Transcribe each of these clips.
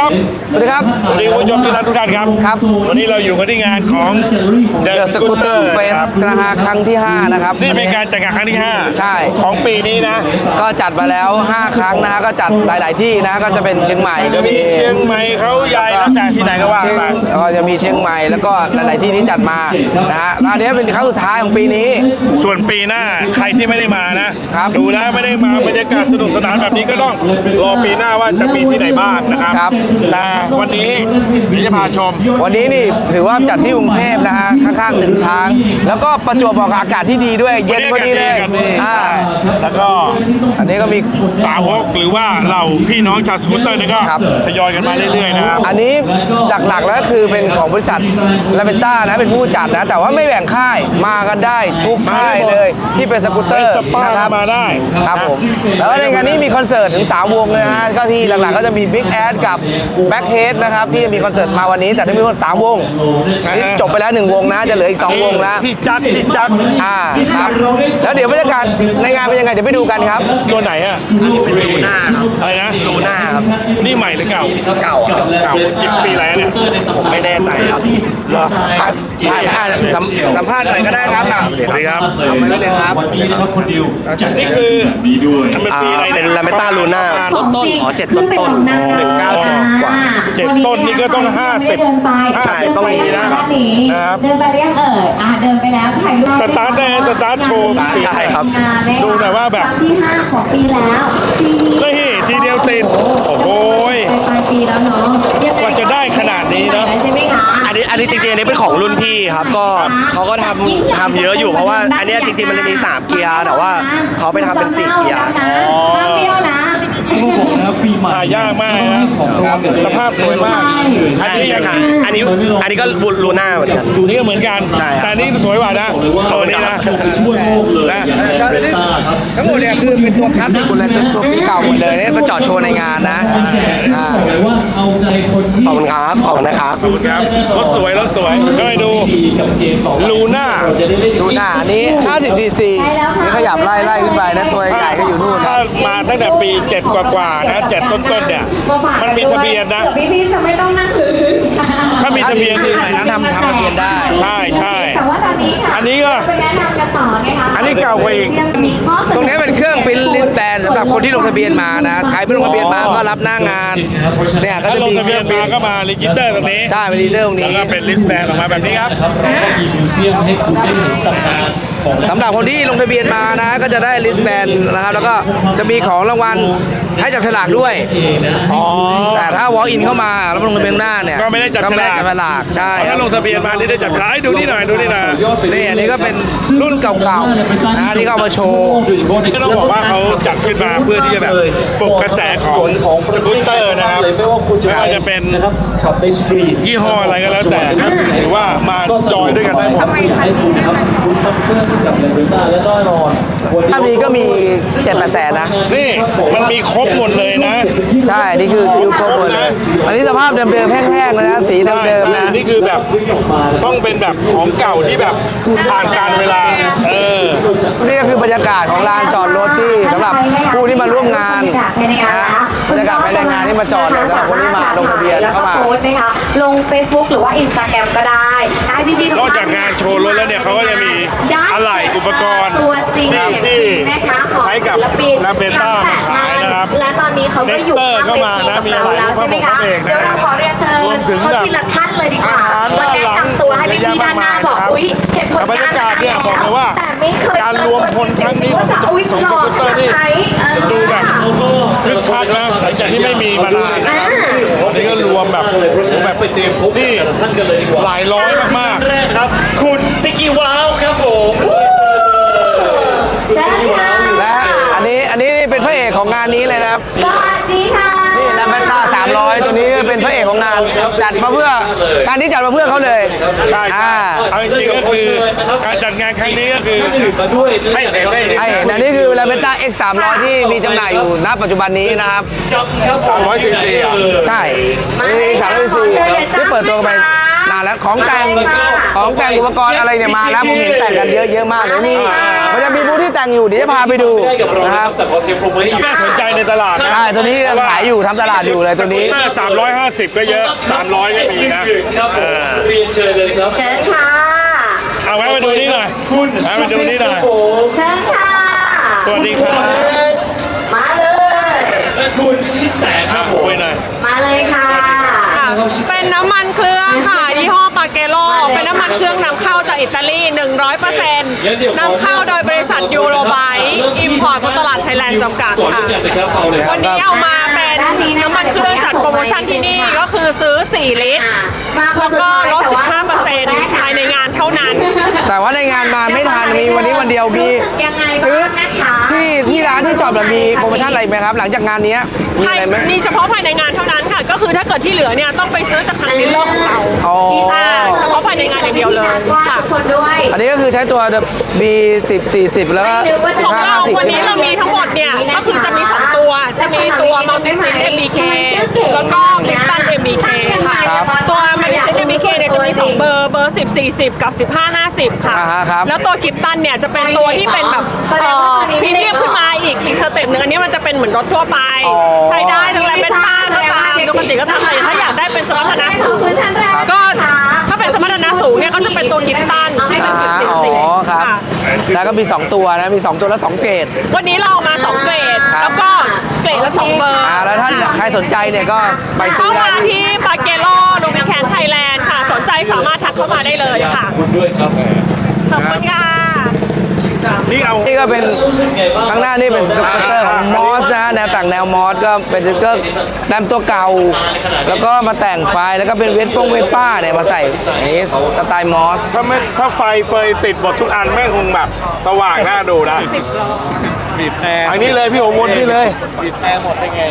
ครับสวัสดีครับ สวัสดีคุณผู้ชมที่รักทุกท่านครับ ครับ วันนี้เราอยู่กันที่งานของ The The Scooter Fest นะฮะครั้งที่ 5 นะครับนี่เป็นการจัดงานครั้งที่ 5 ใช่ ของปีนี้นะก็จัดมาแล้ว 5 ครั้งนะฮะก็จัดหลาย ๆ ที่นะก็จะเป็นเชียงใหม่ก็มีเชียงใหม่เขาใหญ่แล้วแต่ที่ไหนก็ว่าเชียงไปแล้วก็จะมีเชียงใหม่แล้วก็หลาย ๆ ที่ที่จัดมานะฮะแล้วอันนี้เป็นครั้งสุดท้ายของปีนี้ ส่วนปีหน้าใครที่ไม่ได้มานะครับ ดูแล้วไม่ได้มาบรรยากาศสนุกสนานแบบนี้ก็ต้องรอปีหน้าว่าจะมีที่ไหนบ้างนะครับ ครับแต่วันนี้พี่จะพาชม วันนี้นี่ถือว่าจัดที่กรุงเทพนะฮะข้างๆตึกช้าง แล้วก็ประจวบเหมาะกับอากาศที่ดีด้วยเย็นพอดีเลยกันนี่อ่าแล้วก็ อันนี้ก็มี สาวกหรือว่าเราพี่น้องชาวสกูตเตอร์นี่ก็ครับ ทยอยกันมาเรื่อยๆนะครับ อันนี้หลักๆแล้วคือเป็นของบริษัทลาเวนต้านะเป็นผู้จัดนะ แต่ว่าไม่แบ่งค่ายมากันได้ทุกค่ายเลยที่เป็นสกูตเตอร์ไปสปานะครับมาได้ ครับผมแล้วก็ในงานนี้มีคอนเสิร์ตถึง 3 วงเลยนะฮะก็ที่หลักๆก็จะมี Big Ad กับ Backhead นะครับที่จะมีคอนเสิร์ตมาวันนี้แต่ทั้งหมด3วงนี่จบไปแล้ว1วงนะจะเหลืออีก2วงนะพี่จัดพี่จัดอ่าครับแล้วเดี๋ยวบรรยากาศในงานเป็นยังไงเดี๋ยวไปดูกันครับ ตัวไหนอะลูน่าครับอะไรนะลูน่าครับนี่ใหม่หรือเก่าเก่าครับเก่ากี่ปีแล้วเนี่ยผมไม่แน่ใจครับเหรอถ่ายถ่ายอ่านสัมสัมภาษณ์หน่อยก็ได้ครับอะสวัสดีครับเอาไปเลยครับวันนี้นะครับคนดิวนี่คือมันเป็นอ่าปีอะไรเป็นลาเมต้าลูน่าต้นต้นอ๋อเจ็ดต้นต้นหนึ่งเก้าเจ็ดกว่าเจ็ดต้นนี่ก็ต้องห้าสิบเดินไปใช่ต้องมีนะด้านนี้นะครับเดินไปเรียกเอ่ยอะเดินไปแล้วถ่ายรูปสตาร์ทได้สตาร์ทโชว์ได้ครับดูหน่อยว่าแบบ ครั้งที่5ของปีแล้วปีนี้นี่ทีเดียวติดโอ้โหยไปปลายปีแล้วเนาะยังไงกว่าจะได้ขนาดนี้เนอะ ปีใหม่แล้วใช่ไหมคะ อันนี้อันนี้จริงๆอันนี้เป็นของรุ่นพี่ครับก็เขาก็ทำทำเยอะอยู่เพราะว่าอันเนี้ยจริงๆมันจะมี3เกียร์แต่ว่าเขาไปทำเป็น4เกียร์ ห้ามเบี้ยวนะนะครับ ปีใหม่หายากมากนะสภาพสวยมาก อันนี้ยังไงอันนี้ อันนี้ก็ลูน่าเหมือนกันนี่ก็เหมือนกันใช่ครับแต่นี่สวยกว่านะตัวนี้นะช่วยโลกเลยนะทั้งหมดเนี่ยคือเป็นตัวคลาสสิกหมดเลยเป็นตัวปีเก่าหมดเลยเนี่ยมาจอดโชว์ในงานนะแจกซึ่งบอกเลยว่าเอาใจคนที่ ขอบคุณครับ ขอบคุณนะครับ ขอบคุณครับ รถสวย รถสวยช่วยดูดีกับเกมของลูน่าเราจะได้เล่นดูหน้าอันนี้ 50 cc นี่ขยับไล่ไล่ขึ้นไปนะตัวใหญ่ก็อยู่นู่นคถ้ารับมาตั้งแต่ปี7กว่าๆนะ7ต้นๆเนี่ยมันมีทะเบียนนะเผื่อพี่ๆจะไม่ต้องนั่งพื้นถ้ามีทะเบียน50 cc หน่อยนะทำทำทะเบียนได้ ใช่ใช่แต่ว่าตอนนี้ค่ะอันนี้ก็ไปแนะนำกันต่อไงคะอันนี้เก่ากว่าอีก มีข้อสตรงนี้เป็นเครื่องเป็นลิสแบนสำหรับคนที่ลงทะเบียนมานะ ใครไม่ลงทะเบียนมาก็รับหน้างาน เนี่ยก็ถ้าจะลงมีทะเคเบีรื่ยอนงบิมานก็มารีจิสเตอร์ตรงนี้ใช่เป็นลีเดอร์ตรงแล้วนี้ก็เป็นลิสต์แบนออกมาแบบนี้ครับแล้วก็มีมิวเซียมให้คุณได้เห็นตำนานของ สำหรับคนที่ลงทะเบียนมานะ ก็จะได้ลิสแบนนะครับ แล้วก็จะมีของรางวัลให้จับฉลากด้วยเองนะอ๋อ แต่ถ้าวอล์กอินเข้ามาแล้วลงทะเบียนหน้าเนี่ยก็ไม่ได้จับก็ไม่ได้ฉลากจับฉลากใช่คถ้ารับลงทะเบียนมานี่ได้จับฉลากให้ดูนี่หน่อยดูนี่หน่อยนี่อันนี้ก็เป็นรุ่นเก่าๆนะที่เขาเอามาโชว์ ก็ต้องบอกว่าเขาจัดขึ้นมาเพื่อที่จะแบบปลุกกระแสของสกูตเตอร์นะครับไม่ว่าคุณจะไม่ว่าจะเป็นนะครับขับในสตรีทยี่ห้ออะไรก็แล้วแต่ก็ถือว่ามาจอยด้วยกันได้หมดอยากให้คุณครับคุณทำเพื่อให้กับเลเวต้าและแน่นอนวันนี้ถ้ามีก็มี7จ็ดแปดแสนนะ นี่มันมีครบหมดเลยนะ ใช่ นี่คือคิวโคหมดเลย อันนี้สภาพเดิมๆแห้งๆเลยนะ สีเดิมๆนะ นี่คือแบบต้องเป็นแบบของเก่าที่แบบผ่านการเวลา เออ นี่ก็คือบรรยากาศของลานจอดรถที่สำหรับผู้ที่มาร่วมงานนะฮะบรรยากาศภายในงานที่มาจอดเนี่ยสำหรับคนที่มาลงทะเบียนเข้ามาแล้วก็โพสต์นะคะลง Facebook หรือว่า Instagram ก็ได้ให้พี่ๆทุกนอกท่จากงานโชว์รถแล้วเนี่ยเขาก็จะมีได้อะไหล่อุปกรณ์ตัวจริงที่เสียงจริงนะคะของใช้กับศิลปินลาเบต้าทั้งแปดขายนะครับท่านและตอนนี้เขาก็อยู่ Dexter ข้างก็มานะเวทีมีกับอะไรเราแล้วใช่ไหมคะพวกผมเองนะเดี๋ยวเราขอเรียนเชิรวญมถึงเขาทีละท่านเลยดีกว่าอาหารมาแนะนำตัวให้พี่ๆด้านหน้าบอกครับอุ้ยเห็นผลแต่บรรงานยากาศเนี่ยบอกเลยว่าแต่ไม่เคยการรวมพลครั้งนี้ว่าจะอุ้ยของหล่อสกูตขเตอร์นาดนี่ไหนเออดูแบบคึกคักนะหลังจากที่ไม่มีมานานนะครับวันนี้ก็รวมแบบแบบไปเตรียมพบนี่กับท่านกันเลยดีกว่าหลายร้อยมากแรก ครับคุณติ๊กกี้ว้าวครับผมเชิญค่ะและอันนี้อันนี้เป็นพระเอกของงานนี้เลยนะครับ สวัสดีค่ะนี่แลมเบต้า300 ตัวนี้เป็นพระเอกของงาน จัดมาเพื่องานนี้จัดมาเพื่อเขาเลยๆใช่อ่าเอาจริงๆก็คือการจัดงานครั้งนี้ก็คือดื่มมาด้วยให้เห็นได้เห็นไอ้เห็นอันนี้คือแลมเบต้า X 300ที่มีจำหน่ายอยู่ณปัจจุบันนี้นะครับจับครับ300 cc อะใช่นี่ X 300 cc ที่เปิดตัวกันไปนานแล้วของแต่งใช่ค่ะของแต่งอุปกรณ์อะไรเนี่ยมาแล้วผมเห็นแต่งกันเยอะเยอะมากเดี๋ยวมีมันจะมีบูธที่แต่งอยู่เดี๋ยวจะพาไปดูไม่ได้กับเรานะนะคครัรับบแต่ขอเสียงปรบมือให้อยู่น่าสนใจในตลาดนะใช่ตัวนี้ขายอยู่ทำตลาดอยู่เลยตัวนี้สามร้อยห้าสิบก็เยอะสามร้อยก็มีนะครับผมอ่าเรียนเชิญเลยครับเชิญค่ะ เอาไว้มาดูนี่หน่อยคุณเอามาดูนี่หน่อย ผมเชิญค่ะ สวัสดีครับ มาเลย และคุณชิดแต่ครับอะผม คุยหน่อย มาเลยค่ะ เป็นน้ำมันเครื่องค่ะยี่ห้อปาเกโลเป็นน้ำมันเครื่องนำเข้าจากอิตาลี 100%นำเข้าโดยบริษัทยูโรไบอิมพอร์ตบนตลาดไทยแลนด์จำกัดก่อนค่ะที่จะนะครับเอาเลยครัวับนนี้เอามาเป็นน้ำมันเครื่องจัดโปรโมชั่นที่นี่ก็คือซื้อ 4 ลิตรมาคนแล้วสุดก็ท้ายลดแต่ว่า15%ภายในงานเท่า นั้น แต่ว่าในงานมาไม่ทันมีวันนี้วันเดียวมีรู้สึกยังไงซื้อบ้างนะคะที่ที่ร้านที่จอดแบบมีโปรโมชั่นอะไรไหมครับ หลังจากงานเนี้ยมีอะไรไหม มีเฉพาะภายในงานเท่านั้นค่ะ ก็คือถ้าเกิดที่เหลือเนี่ยต้องไปซื้อจากทางดีลเลอร์ของเราอ๋อ อ่าเฉพาะภายในงานอย่างเดียวเลยว่าค่ะ ทุกคนด้วย อันนี้ก็คือใช้ตัว B 10 40 แล้วก็ไม่นึกว่าจะ ของเรา50วันนี้เรามีทั้งหมดเนี่ย ก็คือจะมี 2 ตัว จะมีตัว Multisim MBK แล้วก็ Clifton MBK ค่ะครับตัว Multisim MBK เนี่ยจะมี 2 เบอร์ เบอร์ 10 40 กับ 15 50 ค่ะ อ่าฮะครับ แล้วตัว Clifton เนี่ยจะเป็นตัวที่เป็นแบบพรีเมียมขึ้นมาอีกอีกสเต็ปหนึ่งอันนี้มันจะเป็นเหมือนรถทั่วไป อ๋อ ใช้ได้ทั้งแรงเป็นต้าก็ตามปกติก็ทำอะไรถ้าอยากได้เป็นสมรรถนะขสูอบงคุณท่านแรกก็ถ้า เป็นสมรรถนะสูงเนี่ยก็จะเป็นตัว Clifton ที่เป็นอ่า10อ๋อ40ครับ ค่ะ แล้วก็มี 2 ตัวนะ มี 2 ตัวแล้ว2เกรด วันนี้เราเอามา2เกรด ครับ แล้วก็เกรดละ2เบอร์อ่าแล้วท่านใครสนใจเนี่ยก็ไปซื้เข้าอได้มาที่ปาเกโลโรบิแคนไทยแลนด์ค่ะ สนใจสามารถทักเข้ามาได้เลยค่ะคุณด้วยครับ ขอบคุณค่ะ นี่เอานี่ก็เป็นรู้สึกไงบ้างข้างหน้านี่เป็นสกูตเตอร์ของมอสนะฮะแนวต่างแนวมอสก็เป็นสกูตเตอร์แรมตัวเก่า แล้วก็มาแต่งไฟแล้วก็เป็นเวทป้งเวทป้าเนี่ยมาใส่อันนี้สไตล์มอสถ้าไม่ถ้าไฟเฟยติดหมดทุกอันแม่งคงแบบสว่างน่าดูนะบีบแต่อันนี้เลยพี่โอวนนี่เลยบีบแต่หมดได้ไง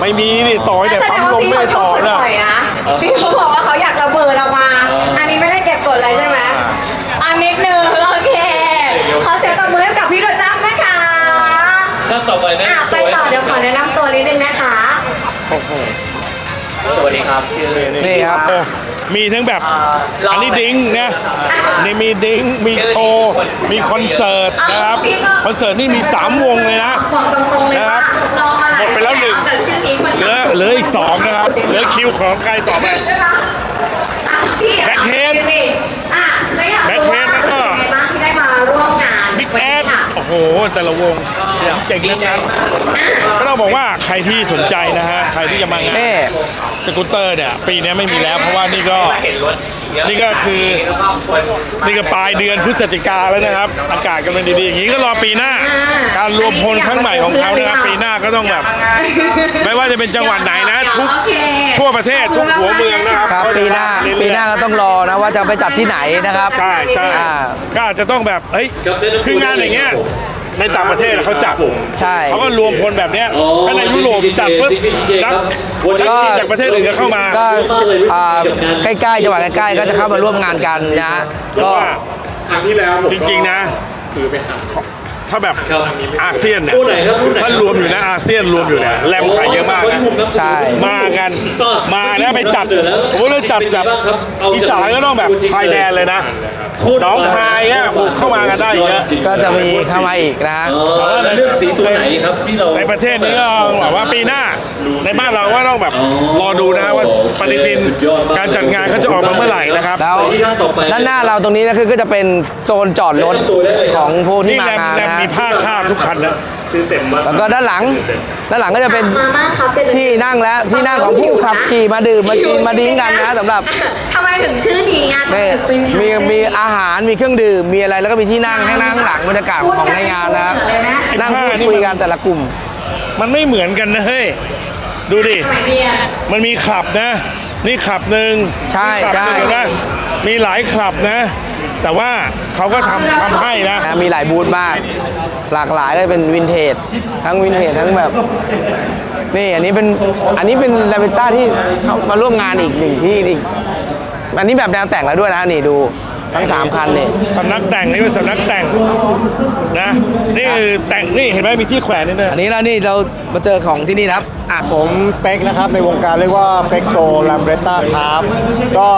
ไม่มีนี่ต่อยแต่แสดปั๊งมลว่ามพี่ไม่เขาชต่ออบปนะล่อยนะพี่เขาบอกว่าเขาอยากระเบิดออกมา อันนี้ไม่ได้เก็บกดอะไรใช่ไหมอันนิดนึงโอเคขอเสียงตบมือให้กับพี่โดจ้ำนะคะ ท่านต่อไปนะอะไปต่อเดี๋ยวขอแนะนำตัวนิดนึงนะคะ สวัสดีครับนี่ครับ เออมีทั้งแบบอันนี้ดิ้งนะนี่มีดิ้งมีโชว์มีคอนเสิร์ตนะครับคอนเสิร์ตนี่มี 3 วงเลยนะ บอกตรงๆเลยว่าลองมาหลายหมดไปแล้วหนึ่ง แต่ชื่อนี้มันเหลือเหลืออีก 2 นะครับเหลือคิวของใครต่อไป ใช่ปะอะพี่แบ็คเฮดสิอะแล้วอยากรู้ว่าแบ็คเฮดแล้วก็ เป็นยังไงบ้างที่ได้มาร่วมงานบิ๊กวันแอนี้ดค่ะ โอ้โห แต่ละวง เจ๋งทั้งนั้นก็ต้องบอกว่าใครที่สนใจนะฮะใครที่จะมางานนี่สกูตเตอร์เนี่ยปีนี้ไม่มีแล้ว เพราะว่านี่ก็นี่ก็คือนี่ก็ปลายเดือนพฤศจิกาแล้วนะครับ อากาศกำลังดีๆอย่างนี้ก็รอปีหน้า การรวมพลครั้งใหม่ของเขานะครับปีหน้าก็ต้องแบบ ไม่ว่าจะเป็นจังหวัดไหนนะทุกโอเคทั่วประเทศทุกหัวเมืองนะครับครับปีหน้าปีหน้าก็ต้องรอนะว่าจะไปจัดที่ไหนนะครับ ใช่ใช่อ่าก็อาจจะต้องแบบเฮ้ยคืองานอย่างเงี้ย ในต่างประเทศเขาจัดใช่ เขาก็รวมพลแบบเนี้ยถ้าในยุโรปจัดปุ๊บนักนักขี่จากประเทศอื่นจะเข้ามาก็อ่าใกล้ๆจังหวัดใกล้ๆก็จะเข้ามาร่วมงานกันนะเพก็ราะว่าจริงๆนะถ้าแบบอาเซียนเนี่ยคู่ไหนครับคู่ไหนถ้ารวมอยู่นะอาเซียนรวมอยู่เนี่ยแรมขายเยอะมากนะใช่มากันมาแล้วไปจัดโอ้โหแล้วจัดแบบอีสานก็ต้องแบบชายแดนเลยนะ น้องคายอะบุกเข้ามากันได้เยอะก็จะมีเข้ามาอีกนะเออแล้วเลือกสีตัวไหนครับที่เราในประเทศนี้ก็แบบว่าปีหน้า ในบ้านเราก็ต้องแบบรอดูนะว่าปฏิทินการจัดงานเขาจะออกมาเมื่อไหร่นะครับ แล้วที่ท่านต่อไปด้านหน้าเราตรงนี้นะคือก็จะเป็นโซนจอดรถของผู้ที่นี่มาแรมงานแรมนะมีผ้าคาดทุกคันนะ แล้วก็ด้านหลัง ด้านหลังก็จะเป็นมาม่าครับเจนที่นั่งและที่นั่งของผู้ขับขี่มาดื่มมากินมาดิ้งกันนะสำหรับทำไมถึงชื่อนี้งานนี่ถึงเป็นมีมีอาหารมีเครื่องดื่มมีอะไรแล้วก็มีที่นั่งให้นั่งข้างหลังบรรยากาศของในงานนะครับนั่งพูดคุยกันแต่ละกลุ่ม มันไม่เหมือนกันนะเฮ้ยดูดิสมัยเรียนมันมีคลับนะ นี่คลับหนึ่งใช่นี่คลับหนึ่งใช่นะมีหลายคลับนะ แต่ว่าเขาก็ทำทำให้นะ นะมีหลายบูธมาก หลากหลายเลยเป็นวินเทจ ทั้งวินเทจ ทั้งแบบ นี่อันนี้เป็นอันนี้เป็นลาเวนต้าที่เข้ามาร่วมงานอีกหนึ่งที่อีก อันนี้แบบแนวแต่งแล้วด้วยนะนี่ดู ทั้งสามคันนี่สำนักแต่งนี่เป็นสำนักแต่งนะนี่คือแต่งนี่เห็นไหมมีที่แขวนนี่นะอันนี้แล้วนี่เรามาเจอของที่นี่นะครับอะผมเป็กนะครับในวงการเรียกว่าเป็กโซลัมเบรต้าครับก็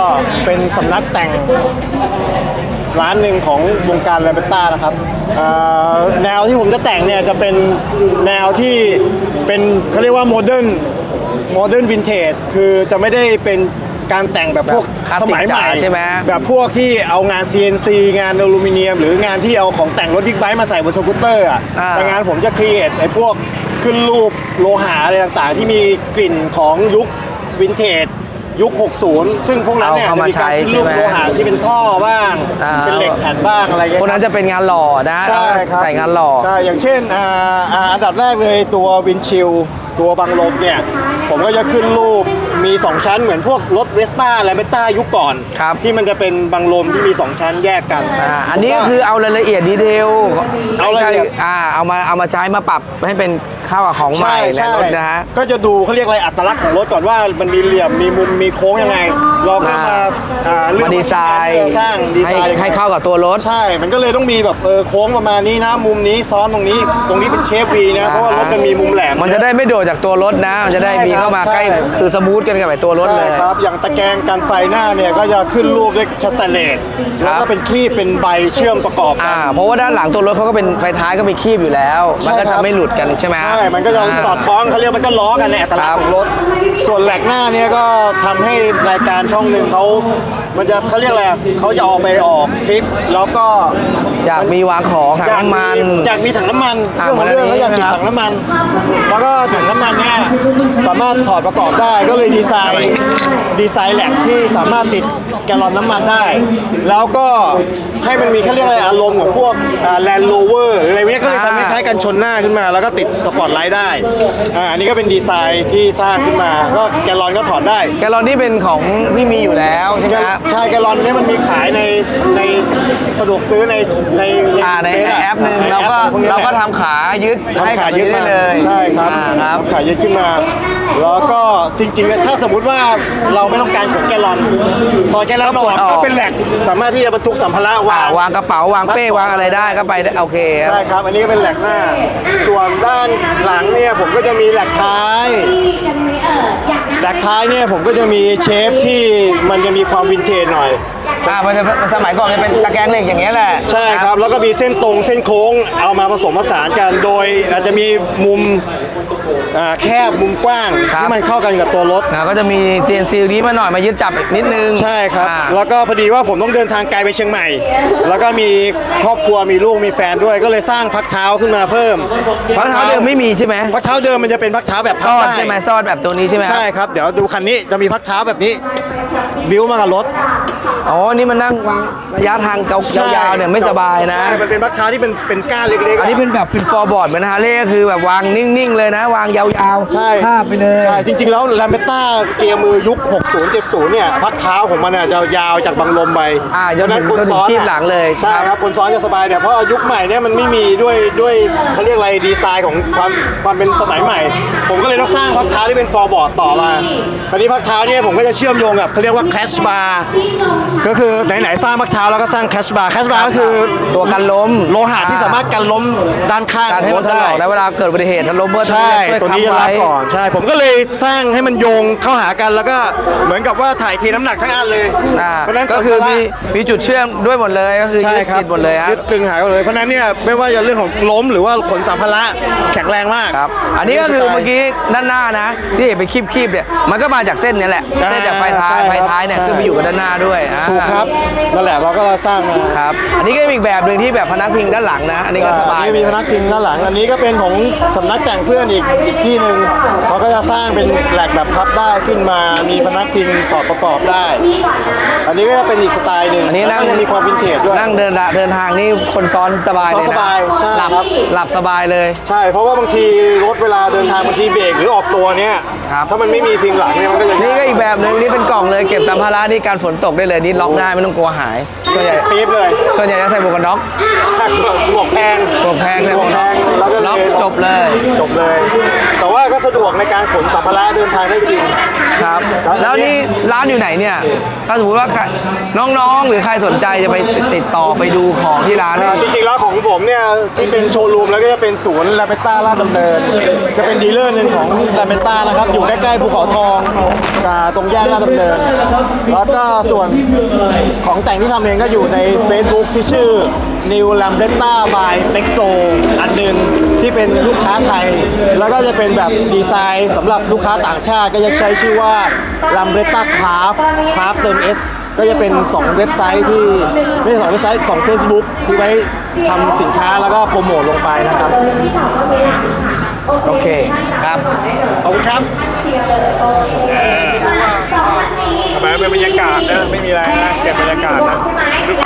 เป็นสำนักแต่งร้านหนึ่งของวงการลัมเบรต้านะครับเอ่อแนวที่ผมจะแต่งเนี่ยจะเป็นแนวที่เป็นเขาเรียกว่าโมเดิร์นโมเดิร์นวินเทจคือจะไม่ได้เป็น การแต่งแบบพวกคลาสสสิกมัยใหจ๋าม่ใช่ไหม แบบพวกที่เอางาน CNC งานอลูมิเนียม หรืองานที่เอาของแต่งรถบิ๊กไบค์มาใส่บนสกูตเตอร์อะอ่า แต่งานผมจะครีเอทไอ้พวกขึ้นรูปโลหะอะไรต่างๆ ที่มีกลิ่นของยุควินเทจยุค 60 ซึ่งพวกนั้นเนี่ยเอาจะเข้ามามีการขึ้นรูปใช้ใช่ไหมโลหะที่เป็นท่อบ้าง อ่า เป็นเหล็กแผ่นบ้างอะไรเงี้ย พวกนั้นจะเป็นงานหล่อนะใช่ครับใส่งานหล่อ ใช่ อย่างเช่นอ่าอ่าอันดับแรกเลยตัววินชิลตัวบังลมเนี่ย ผมก็จะขึ้นรูป มี 2 ชั้นเหมือนพวกรถเวสป้าแลมเบต้ายุคก่อน ครับ ที่มันจะเป็นบังลมที่มี 2 ชั้นแยกกัน อ่าอันนี้ก็คือเอารายละเอียดดีเทลเอารายละเอียด อ่าเอามาเอามาใช้มาปรับให้เป็นเข้ากับของใหม่ในรถนะฮะ ก็จะดูเขาเรียกอะไรอัตลักษณ์ของรถก่อนว่ามันมีเหลี่ยมมีมุมมีโค้งยังไง เราก็มาอ่าเลือกมาดีไซน์เออสร้างดีไซให้น์ให้เข้ากับตัวรถ ใช่ มันก็เลยต้องมีแบบเออโค้งประมาณนี้นะ มุมนี้ซ้อนตรงนี้ ตรงนี้เป็นเชฟวีนะเพราะว่ารถมันมีมุมแหลม มันจะได้ไม่โดดจากตัวรถนะ มันจะได้มีเข้ามาใช่ใกล้ ครับ คือสมูทกันกับไอ้ตัวรถเลใช่ย ครับ อย่างตะแกรงกันไฟหน้าเนี่ยก็จะขึ้นรูปด้วยชัสเตเลตครัแล้วบก็เป็นครีบเป็นใบเชื่อมประกอบกัอ่า นเพราะว่าด้านหลังตัวรถเขาก็เป็นไฟท้ายก็มีคีบอยู่แล้ว มันก็ใช่ครัจะบไม่หลุดกันใช่ไหม ใช่ มันก็จะสอดคล้องเขาเรียกมันก็ล้อกันในอัตลักษณ์ของรถ ส่วนแหลกหน้าเนี่ยก็ทำให้รายการช่องหนึ่งเขามันจะเขาเรียกอะไรอะเขาจะออกไปออกทริป แล้วก็ จากมีวางของถังน้ำมัน อยากมีถังน้ำมันอะเรื่องของเรื่องเหมืเขาอนอันนี้อยากติดนะครับถังน้ำมัน แล้วก็ถังน้ำมันเนี่ยสามารถถอดประกอบได้ก็เลยดีไซน์ดีไซน์แหลกที่สามารถติด แกลลอนน้ำมันได้ แล้วก็ให้มันมีเขาเรียกอะไรอารมณ์ของพวกแลนด์โรเวอร์หรืออะไรเนี้ยก็เลยทำให้คล้ายกันชนหน้าขึ้นมา แล้วก็ติดสปอตไลท์ได้อ่าอันนี้ก็เป็นดีไซน์ที่สร้างขึ้นมา ก็แกลลอนก็ถอดได้แกลลอนนี่เป็นของที่มีอยู่แล้วใช่ไหมฮะ ใช่แกลลอนเนี่ยมันมีขายในในสะดวกซื้อในในอ่าในเฟซในะแอปหนึ่งในเราก็แอปพวนี้เราแหละก็ทำขายึดให้ทำกัขาบยึดนี้ได้มาเลยใช่ครับอ่าครับ ทำขายึดขึ้นมา แล้วก็จริงๆเนี่ยถ้าสมมติว่าเราไม่ต้องการขนแกลลอน ตอนแกลลอนออกก็ปลดออกก็เป็นแหลกสามารถที่จะบรรทุกสัมภาระวาอ่างวางกระเป๋าวางเป้วางอะไรได้ก็ไปได้โอเคครับใช่ครับ อันนี้ก็เป็นแหลกหน้า ส่วนด้านหลังเนี่ยผมก็จะมีแหลกท้ายแหลกท้ายเนี่ยผมก็จะมีเชฟที่มันจะมีความวินเทจหน่อยอ่ามันจะสมัยก่อนจะเป็นตะแกรงเหล็กอย่างเงี้ยแหละใช่ครับ แล้วก็มีเส้นตรงเส้นโค้งเอามาผสมผสานกันโดยอาจจะมีมุม อ่าแคบมุมกว้างที่มันเข้ากันกับตัวรถ อ่าก็จะมี CNC นี้มาหน่อยมายึดจับนิดนึงใช่ครับ อ่า แล้วก็พอดีว่าผมต้องเดินทางไกลไปเชียงใหม่ แล้วก็มีครอบครัวมีลูกมีแฟนด้วย ก็เลยสร้างพักเท้าขึ้นมาเพิ่มพักเท้าเดิมไม่มีใช่ไหมพักเท้าเดิมมันจะเป็นพักเท้าแบบซ่อนพับด้ใช่ไหมซ่อนแบบตัวนี้ใช่ไหมครับใช่ครับ เดี๋ยวดูคันนี้จะมีพักเท้าแบบนี้ บิ้วมากับรถอ๋อ นี่มันนั่งวางระยะทางเกายาวๆเนี่ยไม่สบายนะ ใช่มันเป็นพักเท้าที่เป็นเป็นก้านเล็กๆอันนี้เป็นแบบเป็นฟอร์บอร์ดเหมือนฮาร์เลย์ก็คือแบบวางนิ่งๆเลยนะ วางยาวๆใช่ภาพไปเลยใช่จริง ๆ แล้วแลมเบต้าเกียร์มือยุค 60 70 เนี่ยพักเท้าของมันน่ะจะยาวจากบังลมไปอ่าจนถึงเพราะฉะคนซ้อนจนถึงคีบหลังเลยใช่ครับครับคนซ้อนจะสบายเนี่ยเพราะยุคใหม่เนี่ยมันไม่มีด้วยด้วยเขาเรียกอะไรดีไซน์ของความความเป็นสมัยใหม่ ผมก็เลยต้องสร้างพักเท้าที่เป็นฟอร์บอร์ดต่อมาคราวนี้พักเท้าเนี่ยผมก็จะเชื่อมโยงกับเขาเรียกว่าแคชบาร์ก็คือไหนๆสร้างพักเท้าแล้วก็สร้างแคชบาร์แคชบาร์ก็คือตัวกันล้มโลหะที่สามารถกันล้มด้านข้างการให้รมันถถลได้อกได้เวลาเกิดอุบัติเหตุถ้าล้มเบอร์ใช่ช่วยตัวนี้จะค้ำรับไว้ก่อนใช่ ผมก็เลยสร้างให้มันโยงเข้าหากันแล้วก็เหมือนกับว่าถ่ายเทน้ำหนักทั้งอันเลยอ่าเพราะฉะนั้นก็คือสัมภาระ มีมีจุดเชื่อมด้วยหมดเลยก็คือใช่ยึดครับติดหมดเลยครับยึดตึงหายกันเลย เพราะฉะนั้นเนี่ยไม่ว่าจะเรื่องของล้มหรือว่าขนสัมภาระแข็งแรงมากครับ อันนี้ก็คือเมื่อกี้ด้านหน้านะ ที่เห็นเป็นคีบๆเนี่ย มันก็มาจากเส้นนี้แหละอ่าเส้นจากไฟท้ายใช่ครับไฟท้ายเนี่ยใช่ขึ้นไปอยู่กับด้านหน้าด้วยอ่าถูกครับนั่นแหละเราก็สร้างมาครับ อันนี้ก็มีอีกแบบหนึ่งที่แบบพนักพิงด้านหลังนะ อันนี้ก็สบาย อันนี้มีพนักพิงด้านหลัง อันนี้ก็เป็นของสำนักแต่งเพื่อนอีกอีกที่หนึ่งเขาก็จะสร้างเป็นแหลกแบบพับได้ขึ้นมามีพนักพิงต่อประกอบได้ อันนี้ก็จะเป็นอีกสไตล์หนึ่งอันนี้นั่ง แล้วก็จะมีความวินเทจด้วยนั่งเดินละเดินทางนี่คนซ้อนสบายเลยซ้อนสนะบายใช่หลับครับ หลับสบายเลย ใช่ เพราะว่าบางทีรถเวลาเดินทางบางทีเบรกหรือออกตัวเนี่ย ครับ ถ้ามันไม่มีพิงหลังเนี่ยมันก็จะนี่ก็อีกแบบหนึ่งนี่เป็นกล่องเลยเก็บสัมภาระนี่การฝนตกได้เลยนี่ล็อกได้ไม่ต้องกลัวหาย ส่วนใหญ่ปี๊บเลยส่วนใหญ่จะใส่หมวกกันน็อกชักหมวกแพงหมวกแพงใส่หมวกกันน็อกแล้วก็เลยล็อกจบเลย จบเลย แต่ว่าก็สะดวกในการขนสัมภาระเดินทางได้จริง ครับ ครับแล้วนี่ร้านอยู่ไหนเนี่ย ถ้าสมมติว่าใครน้องๆ หรือใครสนใจจะไปติดต่อไปดูของที่ร้านอ่าจริงๆแล้วของผมเนี่ยที่เป็นโชว์รูมแล้วก็จะเป็นศูนย์ลาเปต้าลาดดำเนิน จะเป็นดีลเลอร์หนึ่งของลาเปต้านะครับอยู่ใกล้ๆภูเขาทองกับตรงแยกลาดดำเนิน แล้วก็ส่วนของแต่งที่ทำเองก็อยู่ใน Facebook ที่ชื่อ New l a m b r e t t a by Pexo อันหนึงที่เป็นลูกค้าไทย แล้วก็จะเป็นแบบดีไซน์สำหรับลูกค้าต่างชาติก็จะใช้ชื่อว่า l a m b r e t t a Craft Craft เติม S ก็จะเป็น 2 เว็บไซต์ที่ไม่ใช่สองเว็บไซต์สอง Facebook ที่ไว้ทำสินค้าแล้วก็โปรโมทลงไปนะครับ โอเคครับ ขอบคุณครับทำไมเป็นบรรยากาศนะ ไม่มีอะไรนะ เก็บบรรยากาศนะใช่ไหมแล้วก็สีแดง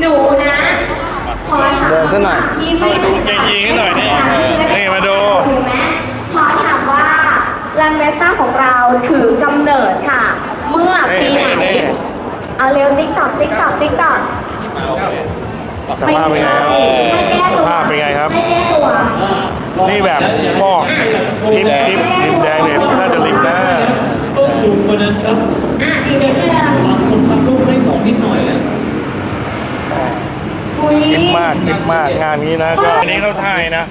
หนูนะ ขอถามเดินสักหน่อยพี่พี่ดูเกงยีนให้หน่อยนี่นี่มาดู ถูกไหมขอถามว่าลัมเบสต้าของเราถือกำเนิดค่ะ เมื่อปีไหนนี่นี่ เอาเร็วติ๊กตอกติ๊กตอกติ๊กตอก สภาพเป็นไงครับให้แก้ตัวสภาพเป็นไงครับให้แก้ตัว นี่แบบฟอกลิมลิมลิมแดงเนี่ยน่าจะลิมหน้าต้องสูงกว่านั้นครับ อะอีกนิดนึงความสมพันธ์ลูกให้สองนิดหน่อยนะ อุ้ย ลิม มากลิมมากงานนี้นะก็อันนี้เข้าท่ายนะ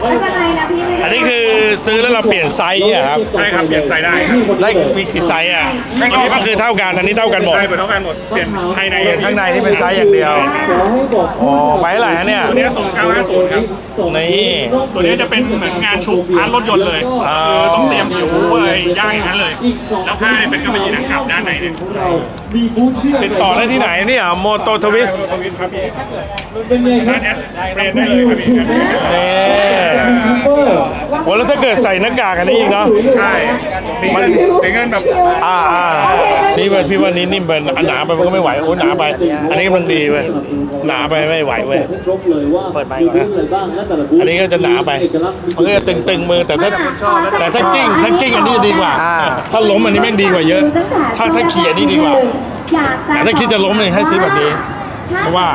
ไม่เป็นไรนะพี่ไม่เป็อันไรนี้คือซื้อแล้วเราเปลี่ยนไซส์อะครับ ใช่ครับเปลี่ยนไซส์ได้ได้มีกี่ไซส์อะอันนี้ก็คือเท่ากัน อันนี้เท่ากันหมด ได้เหมือนเท่ากันหมดเปลี่ยนภายในเปลี่ยนข้างในที่เป็นไซส์อย่างเดียวขอให้บอกอ๋อ ไปเท่าไหร่ฮะเนี่ย ตัวนี้ส่ง950ครับ นี่ ตัวนี้จะเป็นเหมือนงานชุบพาร์ทรถยนต์เลยอ่าคือต้องเตรียมผิวเลยย่างอย่างนั้นเลย แล้วผ้าเนี่ยเป็นกำมะหยี่หนังกลับด้านในเนี่ยเรามีผู้เชื่อติดต่อได้ที่ไหนเนี่ยโมโตทวิสเป็นไงครับแอดเฟรนได้เลยครับพี่นี่โหแล้วถ้าเกิดใส่หน้ากากอันนี้อีกเนาะ ใช่สีเงินสีเงินแบบอ่าอ่านี่มันพี่ว่านี้นิ่มไปอันหนาไปมันก็ไม่ไหวโอ้หนาไป อันนี้กำลังดีเว้ยหนาไปไม่ไหวเว้ยครบเลยว่าเปิดไมค์มีก่อนบูธอะไรบ้างและแต่ละบูธอันนี้ก็จะหนาไปเอกลักษณ์มันก็จะตึงๆมือแต่ถ้าแต่ถ้ากิ้งถ้ากิ้งอันนี้จะดีกว่าอ่า ถ้าล้มอันนี้แม่งดีกว่าเยอะ ถ้าถ้าขี่อันนี้ดีกว่าแต่ถ้าคิดจะล้มเลยให้ซื้อแบบนี้ เพราะว่า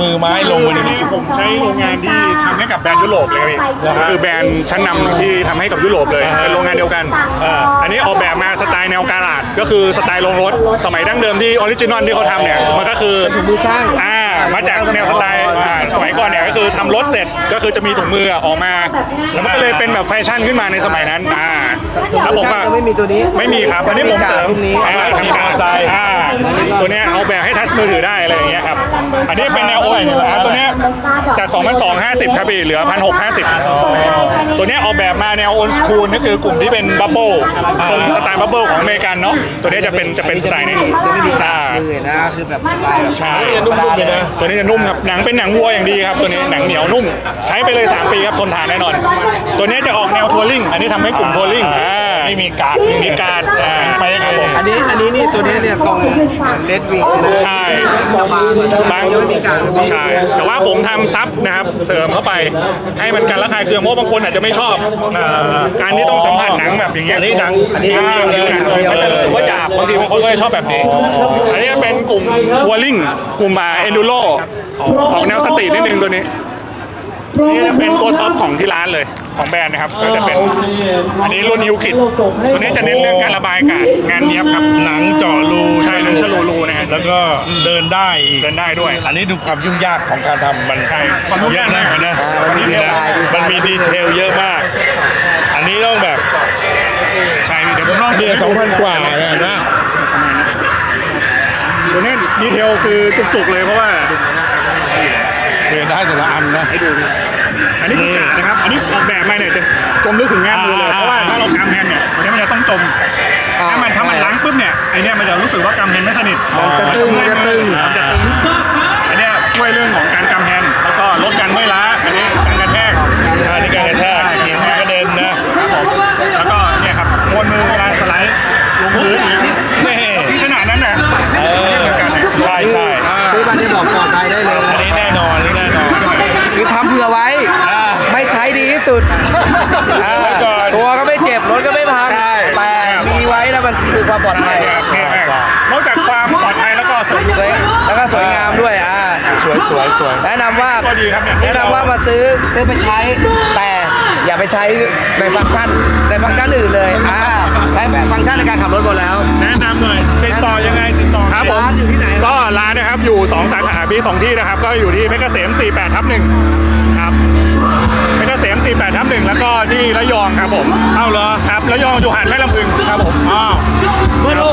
มือไม้ลงไปในนี่นี้ผมใช้โรงงานที่ทำให้กับแบรนด์ยุโรปเลยครับพี่คือแบรนด์ชั้นนำที่ทำให้กับยุโรปเลยเป็นโรงงานเดียวกันอ่าอันนี้ออกแบบมาสไตล์แนวการาดก็คือสไตล์โรงรถสมัยดั้งเดิมที่ออริจินอลที่เขาทำเนี่ยมันก็คือถุงมือช่างอ่ามาจากแนวสไตล์อ่าสมัยก่อนเนี่ยก็คือทำรถเสร็จก็คือจะมีถุงมือออกมา แล้วมันก็เลยเป็นแบบแฟชั่นขึ้นมาในสมัยนั้นอ่าแล้วผมอะจะไม่มีตัวนี้ไม่มีครับอันนี้ผมเสริมรุ่นนี้อ่าทำการทรายอ่าตัวเนี้ยเอาแบบให้ทัชมือถือได้อะไรอย่างเงี้ยครับ อันนี้เป็นแนวโอชอ่าตัวเนี้ยจาก2,250ครับพี่เหลือ 1,650 ตัวเนี้ยออกแบบมาแนวโอนสคูลนี่คือกลุ่มที่เป็นบับเบิลทรงสไตล์บับเบิลของอเมริกันเนาะตัวเนี้ยจะเป็นจะเป็นสไตล์นี้จะไม่มีกาอ่ารมือนะคือแบบสบายแบบใช่ธรรมดาเลยนะตัวนี้จะนุ่มครับหนังเป็นหนังวัวอย่างดีครับตัวนี้หนังเหนียวนุ่ม ใช้ไปเลย 3 ปีครับทนทานแน่นอน ตัวนี้จะออกแนวทัวริงอันนี้ทำให้กลุ่มทัวริงอ่า ไม่มีกาดมีการดอ่าไปครับผม อันนี้อันนี้นี่ตัวนี้เนี่ยทรงเหมือนเลดวิงเลยนะใช่ จะบางเหมือนบางยังไม่มีการทรงใช่ แต่ว่าผมทำซับนะครับ เสริมเข้าไป ให้มันกันระคายเคืองเพราะบางคนอาจจะไม่ชอบอ่าการที่ต้องสัมผัสหนังแบบอย่างเงี้ยอันนี้หนังอันนี้อ่าหนังเดียวเลยหนังเลยมันจะรู้สึกว่าหยาบบางทีบางคนก็จะชอบแบบนี้ อันนี้เป็นกลุ่มทัวริงกลุ่มมาเอนดูโรออกแนวสตรีทนิดนึงตัวนี้ นี่จะเป็นตัวท็อปของที่ร้านเลย ของแบรนด์นะครับ ก็จะเป็นอันนี้รุ่นยูกิตตัวนี้จะเน้นเรื่องการระบายอากาศงานเนี้ยบครับหนังเจาะรูใช่หนังฉลูรูนะฮะแล้วก็เดินได้อีกเดินได้ด้วย อันนี้ดูความยุ่งยากของการทำมันใช่ความยุ่งยากมากนะอ่ามันมีดีไซน์ดีไซมันน์มีดีเทลเยอะมาก อันนี้ต้องแบบใช่พี่เดี๋ยวผมลองเดือนสองพันกว่าเนี่ยนะตัวนี้ดีเทลคือจุกๆเลยเพราะว่าเดินได้แต่ละอันนะ อันนี้คือกาดนะครับ อันนี้ออกแบบมาเนี่ยจะจมลึกถึงงานมือเลยอ่าเพราะว่าถ้าเรากำแพงเนี่ยตัวนี้มันจะต้องจมอ่าถ้ามันถ้ามันล้างปุ๊บเนี่ยไอเนี่ยมันจะรู้สึกว่ากำแพงไม่สนิทมันจะตึงมันจะตึงมันจะตึงอันเนี้ยช่วยเรื่องของ ที่สุดอ่าไว้ก่อนตัวก็ไม่เจ็บรถก็ไม่พังใช่ แต่มีเนี่ยมันคือความปลอดภัยเท่มากนอกจากความปลอดภัยแล้วก็สวยสวยแล้วก็สวยงามด้วยอ่า สวยสวยสวย แนะนำว่าก็ดีครับเนี่ย แนะนำว่ามาซื้อซื้อไปใช้ แต่อย่าไปใช้ในฟังก์ชันในฟังก์ชันอื่นเลยอ่าใช้แบบฟังก์ชันในการขับรถหมดแล้ว แนะนำหน่อยติดต่อยังไงติดต่อครับผมร้านอยู่ที่ไหนครับก็ร้านนะครับอยู่ 2 สาขามี2ที่นะครับ ก็อยู่ที่เพชรเกษม48ทับหนึ่งครับ เพชรเกษม48ทับหนึ่งแล้วก็ที่ระยองครับผมเอาเหรอครับระยองอยู่หาดแม่ลำพึงครับผมอ้าวเพื่อนดู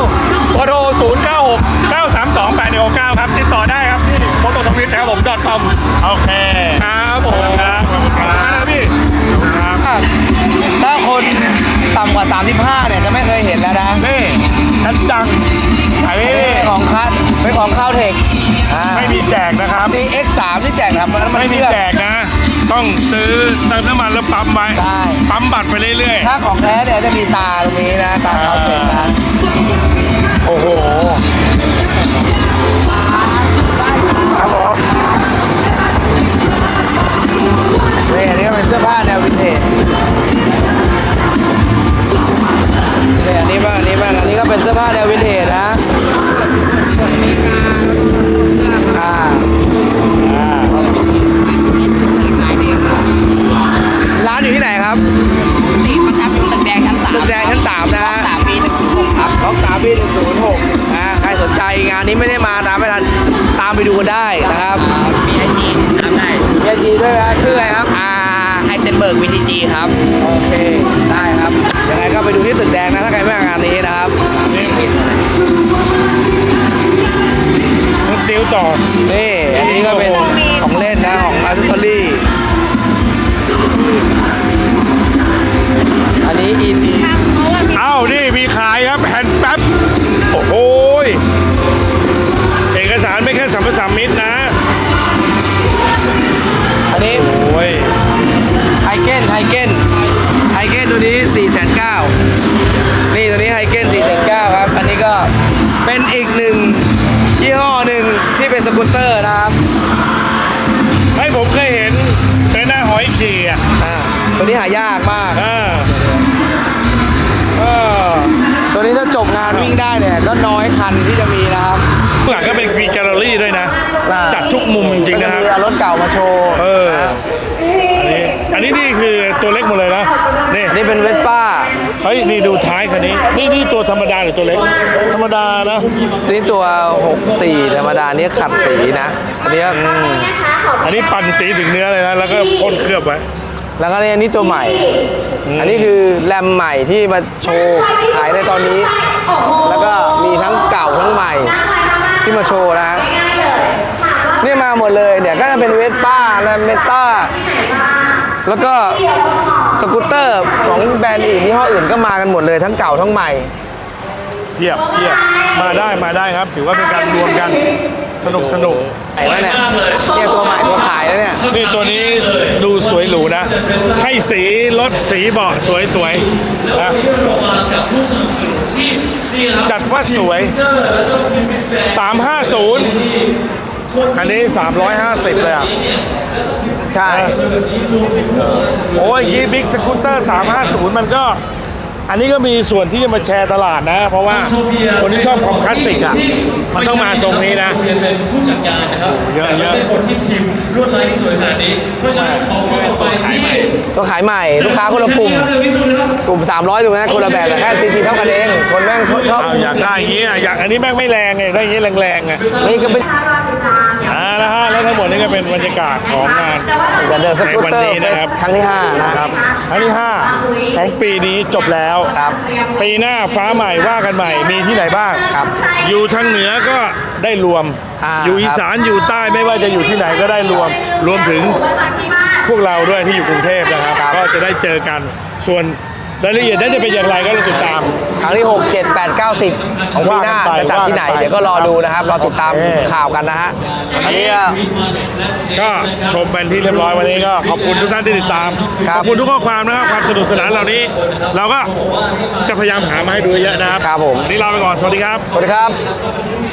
โทร0 9 6 9 3 2 8 1 6 9ครับติดต่อได้ครับที่โฟโตทวิตครับผม .com โอเคครับผม ครับขอบคุณครับครับพี่ถ้าคนต่ำกว่า 35 เนี่ย จะไม่เคยเห็นแล้วนะนี่ทันจังอันนี้นี่เป็นของคัสเป็นของคาวเทคอ่าไม่มีแจกนะครับ CX3 ที่แจกนะครับมันไม่มีเครื่องแจกนะ ต้องซื้อเติมน้ำมันแล้วปั๊มไว้ใช่ ปั๊มบัตรไปเรื่อยถ้าของแท้เนี่ยจะมีตาตรงนี้นะ ตาคาวเทคนะๆโอ้โหนี่ ต้องติวต่อนี่อันนี้ก็เป็นของเล่นนะ ของอ c เซสซอรี่ อันนี้อินอีเอ้านี่มีขายครับแผ่นแป๊บ โอ้โหยเอกสารไม่แค่สัมปสามิตรนะ อันนี้โอ้ยไฮเกนไฮเกนไฮเกนตัวนี้4 9 0 0 0นี่ตัวนี้ไฮเกน4 9 0 0 0ครับ อันนี้ก็เป็นอีกหนึ่ง ยี่ห้อหนึ่งที่เป็นสกูตเตอร์นะครับให้ผมเคยเห็นใช้หน้าหอยขี่อะอ่าตัวนี้หายากมากอ่าเออตัวนี้ถ้าจบงานวิ่งได้เนี่ย ก็น้อยคันที่จะมีนะครับข้างหลังก็เป็นมีแกลเลอรี่ด้วยนะอ่าจัดทุกมุมจริงๆนะครับ ก็จมีเอารถเก่ามาโชว์ เออ นะ อันนี้ อันนี้นี่คือตัวเล็กหมดเลยนะ นี่ อันนี้เป็นเวสป้า เฮ้ ยนี่ดูท้ายคันนี้ นี่นี่ตัวธรรมดาหรือตัวเล็ก ธรรมดานะ นี่ตัว 64 ธรรมดานี่ขัดสีนะ อันนี้ก็อืมอันนี้ปั่นสีถึงเนื้อเลยนะ แล้วก็พ่นเคลือบไว้ แล้วก็นี่อันนี้ตัวใหม่ อันนี้คือแรมใหม่ที่มาโชว์ขายในตอนนี้ แล้วก็มีทั้งเก่าทั้งใหม่ ที่มาโชว์นะนี่มาหมดเลยเนี่ยก็จะเป็นเวสป้าแรมเมต้าแล้วก็ สกูตเตอร์ของแบรนด์อื่นยี่ห้ออื่นก็มากันหมดเลยทั้งเก่าทั้งใหม่ เทียบเทียบมาได้มาได้ครับ ถือว่าเป็นการรวมกันสนุกสนุกไหนวะเนี่ยเนี่ยตัวใหม่ตัวขายแล้วเนี่ย นี่ตัวนี้ดูสวยหรูนะ ให้สีรถสีเบาะสวยสวยๆนะจัดว่าสวย 350อันนี้ 350 เลยอะ ใช่ โอ้ยยี่บิ๊กสกูตเตอร์350 มันก็ อันนี้ก็มีส่วนที่จะมาแชร์ตลาดนะ เพราะว่าคนที่ชอบความคลาสสิกอะ มันต้องมาทรงนี้นะเป็นผู้จัดการนะครับเยอะๆแต่ไม่ใช่คนที่ทีมลวดลายที่สวยขนาดนี้ เพราะฉะนั้นขอขอไปที่ตัวขายใหม่ ลูกค้าคนละกลุ่ม กลุ่ม 300ถูกไหมคนละแบบแต่แค่ซีซีเท่ากันเอง คนแม่งชอบเอาอยากได้อย่างนี้อะอยากอันนี้แม่งไม่แรงไง ได้อย่างนี้แรงๆไงนี่ก็เป็นอ่านะฮะ แล้วทั้งหมดนี้ก็เป็นบรรยากาศของงานเดอะสกูตเตอร์ในวันนี้เฟนะสครับครั้งที่5นะ ครับครั้งที่ 5 ของปีนี้จบแล้วครับปีหน้าฟ้าใหม่ว่ากันใหม่มีที่ไหนบ้างครับ อยู่ทางเหนือก็ได้รวมอ่าอยู่อีสานอยู่ใต้ไม่ว่าจะอยู่ที่ไหนก็ได้รวม รวมถึงพวกเราด้วยที่อยู่กรุงเทพนะครับ ก็จะได้เจอกันส่วน รายละเอียดนั้นจะเป็นอย่างไรก็ต้องติดตาม ครั้งที่ 6 7 8 9 10 ของปีหน้าว่ากันไปจะจัดที่ไหน ว่ากันไปเดี๋ยวก็รอดูนะครับ รอติดตามโอเค ข่าวกันนะฮะอันนี้ก็ ก็ชมเป็นที่เรียบร้อยวันนี้ก็ขอบคุณทุกท่านที่ติดตามครับขอบคุณทุกข้อความนะครับความสนุกสนานเหล่านี้ เราก็จะพยายามหามาให้ดูเยอะนะครับครับผม วันนี้ลาไปก่อนสวัสดีครับ สวัสดีครับ